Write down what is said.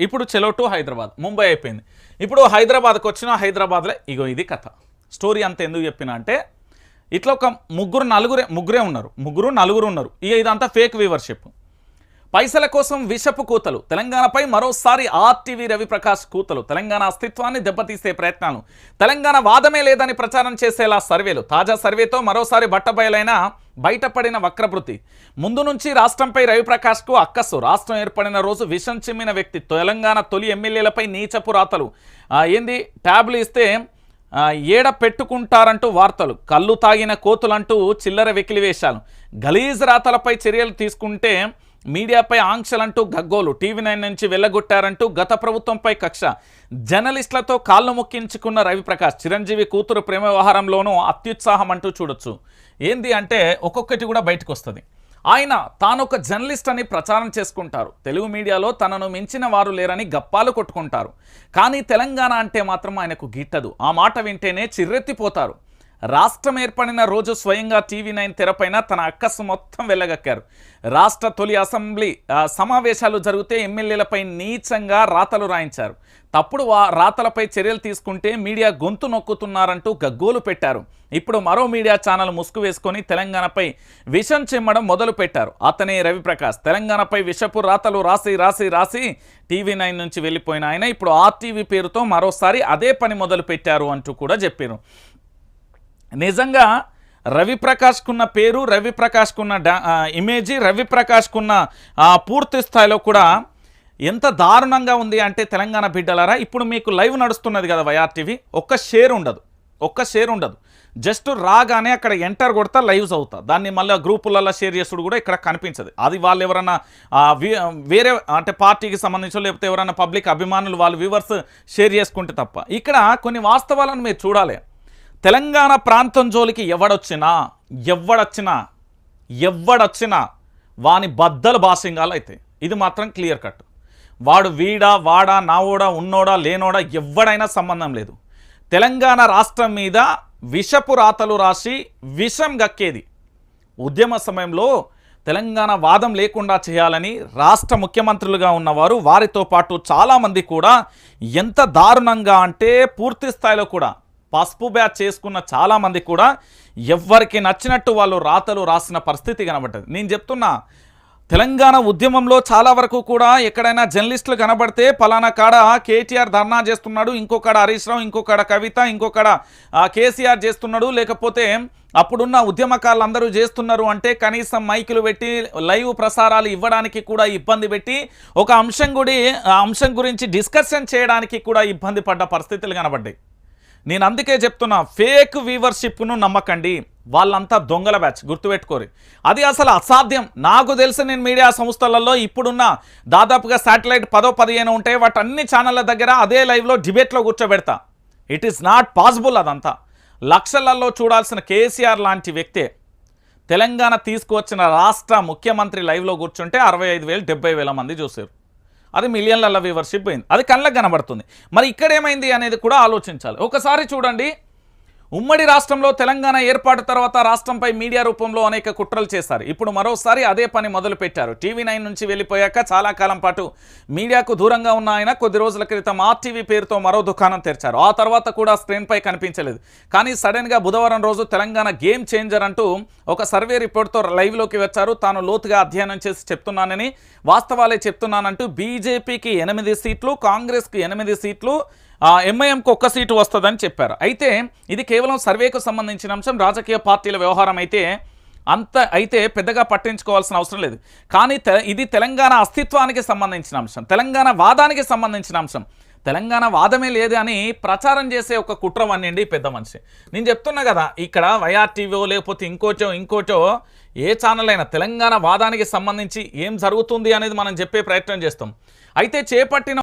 ఇప్పుడు చెలో టు హైదరాబాద్. ముంబై అయిపోయింది. ఇప్పుడు హైదరాబాద్కి వచ్చిన హైదరాబాద్లో ఇగో ఇది కథ. స్టోరీ అంత ఎందుకు చెప్పిన అంటే ఇట్లా ఒక ముగ్గురు నలుగురే ముగ్గురే ఉన్నారు. ముగ్గురు నలుగురు ఉన్నారు. ఇక ఇదంతా ఫేక్ వ్యూవర్షిప్ పైసల కోసం విషపు కూతలు. తెలంగాణపై మరోసారి ఆర్టీవీ రవిప్రకాష్ కూతలు. తెలంగాణ అస్తిత్వాన్ని దెబ్బతీసే ప్రయత్నాలు. తెలంగాణ వాదమే లేదని ప్రచారం చేసేలా సర్వేలు. తాజా సర్వేతో మరోసారి బట్టబయలైన బయటపడిన వక్రభృతి ముందు నుంచి రాష్ట్రంపై రవిప్రకాష్కు అక్కసు. రాష్ట్రం ఏర్పడిన రోజు విషం చిమ్మిన వ్యక్తి. తెలంగాణ తొలి ఎమ్మెల్యేలపై నీచపు రాతలు. ఏంది? ట్యాబ్లు ఇస్తే ఏడ పెట్టుకుంటారంటూ వార్తలు. కళ్ళు తాగిన కోతులంటూ చిల్లర వెకిలివేశాలు గలీజ్ రాతలపై చర్యలు తీసుకుంటే మీడియాపై ఆంక్షలంటూ గగ్గోలు టీవీ నైన్ నుంచి వెళ్ళగొట్టారంటూ గత ప్రభుత్వంపై కక్ష. జర్నలిస్టులతో కాళ్ళు మొక్కించుకున్న రవిప్రకాష్ చిరంజీవి కూతురు ప్రేమ వ్యవహారంలోనూ అత్యుత్సాహం అంటూ చూడొచ్చు. ఏంది అంటే ఒక్కొక్కటి కూడా బయటకు వస్తుంది ఆయన తాను ఒక జర్నలిస్ట్ అని ప్రచారం చేసుకుంటారు. తెలుగు మీడియాలో తనను మించిన వారు లేరని గప్పాలు కొట్టుకుంటారు. కానీ తెలంగాణ అంటే మాత్రం ఆయనకు గిట్టదు. ఆ మాట వింటేనే చిర్రెత్తిపోతారు. రాష్ట్రం ఏర్పడిన రోజు స్వయంగా టీవీ నైన్ తెరపైన తన అక్కసు మొత్తం వెళ్ళగక్కారు రాష్ట్ర తొలి అసెంబ్లీ సమావేశాలు జరిగితే ఎమ్మెల్యేలపై నీచంగా రాతలు రాయించారు. తప్పుడు వా రాతలపై చర్యలు తీసుకుంటే మీడియా గొంతు నొక్కుతున్నారంటూ గగ్గోలు పెట్టారు. ఇప్పుడు మరో మీడియా ఛానల్ ముసుగు వేసుకొని తెలంగాణపై విషం చిమ్మడం మొదలు పెట్టారు అతనే రవిప్రకాష్. తెలంగాణపై విషపు రాతలు రాసి రాసి రాసి టీవీ నైన్ నుంచి వెళ్ళిపోయిన ఆయన ఇప్పుడు ఆర్టీవీ పేరుతో మరోసారి అదే పని మొదలు పెట్టారు అంటూ కూడా చెప్పారు. నిజంగా రవిప్రకాష్కున్న పేరు రవిప్రకాష్కున్న డా ఇమేజీ రవిప్రకాష్కున్న పూర్తి స్థాయిలో కూడా ఎంత దారుణంగా ఉంది అంటే తెలంగాణ బిడ్డలారా ఇప్పుడు మీకు లైవ్ నడుస్తున్నది కదా వైఆర్టీవీ ఒక్క షేర్ ఉండదు ఒక్క షేర్ ఉండదు. జస్ట్ రాగానే అక్కడ ఎంటర్ కొడతా లైవ్స్ అవుతా దాన్ని మళ్ళీ గ్రూపులలో షేర్ చేసుడు కూడా ఇక్కడ కనిపించదు. అది వాళ్ళు ఎవరన్నా వేరే అంటే పార్టీకి సంబంధించి లేకపోతే ఎవరైనా పబ్లిక్ అభిమానులు వాళ్ళు వ్యూవర్స్ షేర్ చేసుకుంటే తప్ప. ఇక్కడ కొన్ని వాస్తవాలను మీరు చూడాలి. తెలంగాణ ప్రాంతం జోలికి ఎవడొచ్చినా ఎవడొచ్చినా ఎవడొచ్చినా వాని బద్దలు బాసింగాలు అయితే ఇది మాత్రం క్లియర్ కట్. వాడు వీడా వాడా నావోడా ఉన్నోడా లేనోడా ఎవడైనా సంబంధం లేదు. తెలంగాణ రాష్ట్రం మీద విషపు రాతలు రాసి విషం గక్కేది. ఉద్యమ సమయంలో తెలంగాణ వాదం లేకుండా చేయాలని రాష్ట్ర ముఖ్యమంత్రులుగా ఉన్నవారు వారితో పాటు చాలామంది కూడా ఎంత దారుణంగా అంటే పూర్తి స్థాయిలో కూడా పసుపు బ్యాచ్ చేసుకున్న చాలామంది కూడా ఎవ్వరికి నచ్చినట్టు వాళ్ళు రాతలు రాసిన పరిస్థితి కనబడ్డది. నేను చెప్తున్నా తెలంగాణ ఉద్యమంలో చాలా వరకు కూడా ఎక్కడైనా జర్నలిస్టులు కనబడితే పలానా కాడ కేటీఆర్ ధర్నా చేస్తున్నాడు ఇంకొకడ హరీష్ రావు ఇంకొకడ కవిత ఇంకొకడ కేసీఆర్ చేస్తున్నాడు లేకపోతే అప్పుడున్న ఉద్యమకారులు అందరూ చేస్తున్నారు అంటే కనీసం మైకులు పెట్టి లైవ్ ప్రసారాలు ఇవ్వడానికి కూడా ఇబ్బంది పెట్టి ఒక అంశం గుడి అంశం గురించి డిస్కషన్ చేయడానికి కూడా ఇబ్బంది పడ్డ పరిస్థితులు కనబడ్డాయి. నేను అందుకే చెప్తున్నా ఫేక్ వీవర్షిప్ను నమ్మకండి. వాళ్ళంతా దొంగల బ్యాచ్ గుర్తుపెట్టుకోరు. అది అసలు అసాధ్యం. నాకు తెలిసి నేను మీడియా సంస్థలలో ఇప్పుడున్న దాదాపుగా శాటిలైట్ పదో పదిహేను ఉంటాయి. వాటి అన్ని ఛానళ్ళ దగ్గర అదే లైవ్లో డిబేట్లో కూర్చోబెడతా. ఇట్ ఈస్ నాట్ పాసిబుల్ అదంతా. లక్షలలో చూడాల్సిన కేసీఆర్ లాంటి వ్యక్తే తెలంగాణ తీసుకువచ్చిన రాష్ట్ర ముఖ్యమంత్రి లైవ్లో కూర్చుంటే అరవై ఐదు వేలు డెబ్బై వేల మంది చూశారు అది మిలియన్ల వ్యూవర్షిప్ పోయింది. అది కళ్ళకు కనబడుతుంది. మరి ఇక్కడ ఏమైంది అనేది కూడా ఆలోచించాలి. ఒకసారి చూడండి. ఉమ్మడి రాష్ట్రంలో తెలంగాణ ఏర్పాటు తర్వాత రాష్ట్రంపై మీడియా రూపంలో అనేక కుట్రలు చేశారు. ఇప్పుడు మరోసారి అదే పని మొదలు పెట్టారు టీవీ నైన్ నుంచి వెళ్ళిపోయాక చాలా కాలం పాటు మీడియాకు దూరంగా ఉన్న ఆయన కొద్ది రోజుల క్రితం ఆర్టీవీ పేరుతో మరో దుకాణం తెరిచారు. ఆ తర్వాత కూడా స్క్రీన్పై కనిపించలేదు. కానీ సడన్గా బుధవారం రోజు తెలంగాణ గేమ్ చేంజర్ అంటూ ఒక సర్వే రిపోర్ట్తో లైవ్లోకి వచ్చారు. తాను లోతుగా అధ్యయనం చేసి చెప్తున్నానని వాస్తవాలే చెప్తున్నానంటూ బీజేపీకి ఎనిమిది సీట్లు కాంగ్రెస్కి ఎనిమిది సీట్లు ఎంఐఎంకు ఒక్క సీటు వస్తుందని చెప్పారు. అయితే ఇది కేవలం సర్వేకు సంబంధించిన అంశం. రాజకీయ పార్టీల వ్యవహారం అయితే అంత అయితే పెద్దగా పట్టించుకోవాల్సిన అవసరం లేదు. కానీ తె ఇది తెలంగాణ అస్తిత్వానికి సంబంధించిన అంశం. తెలంగాణ వాదానికి సంబంధించిన అంశం. తెలంగాణ వాదమే లేదు అని ప్రచారం చేసే ఒక కుట్ర వన్నిండి పెద్ద మనిషి. నేను చెప్తున్నా కదా ఇక్కడ వైఆర్టీవో లేకపోతే ఇంకోటో ఇంకోటో ఏ ఛానల్ అయినా తెలంగాణ వాదానికి సంబంధించి ఏం జరుగుతుంది అనేది మనం చెప్పే ప్రయత్నం చేస్తాం. అయితే చేపట్టిన